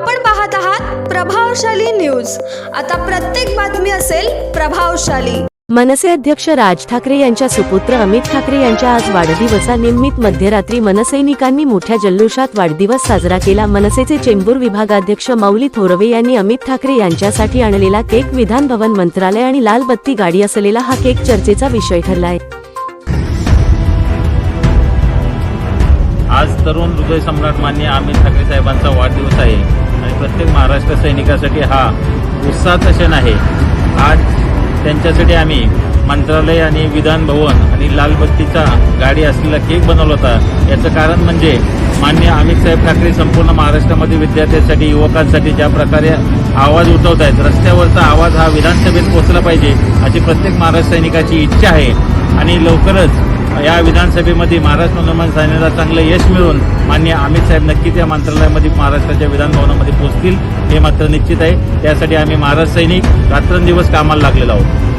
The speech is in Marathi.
आपण पाहत आहात प्रभावशाली न्यूज. आता प्रत्येक बातमी असेल प्रभावशाली. मनसे अध्यक्ष राज ठाकरे यांच्या सुपुत्र अमित ठाकरे यांच्या आज वाढदिवसानिमित्त मध्यरात्री मनसैनिकांनी मोठ्या जल्लोषात वाढदिवस साजरा केला. मनसेचे चेंबूर विभागाध्यक्ष मौली थोरवे यांनी अमित ठाकरे यांच्यासाठी आणलेला केक विधान भवन मंत्रालय आणि लाल बत्ती गाडी असलेला हा केक चर्चेचा विषय ठरलाय. आज तरुण हृदय सम्राट मान्य अमित ठाकरे साहेबांचा वाढदिवस आहे. प्रत्येक महाराष्ट्र सैनिकासाठी हा उत्साहाचा क्षण आहे. आज त्यांच्यासाठी आम्ही मंत्रालय आणि विधान भवन आणि लालबत्तीचा गाडी असलेला केक बनवला होता. याचं कारण म्हणजे मान्य अमित साहेब ठाकरे संपूर्ण महाराष्ट्रामध्ये विद्यार्थ्यांसाठी युवकांसाठी ज्या प्रकारे आवाज उठवत आहेत रस्त्यावरचा आवाज हा विधानसभेत पोहोचला पाहिजे अशी प्रत्येक महाराष्ट्र सैनिकाची इच्छा आहे. आणि लवकरच या विधानसभेमध्ये महाराष्ट्र नवनिर्माण सेनेला चांगलं यश मिळून मान्य अमित साहेब नक्कीच या मंत्रालयामध्ये महाराष्ट्राच्या विधानभवनामध्ये पोहोचतील हे मात्र निश्चित आहे. त्यासाठी आम्ही महाराष्ट्र सैनिक रात्रंदिवस कामाला लागलेलो आहोत.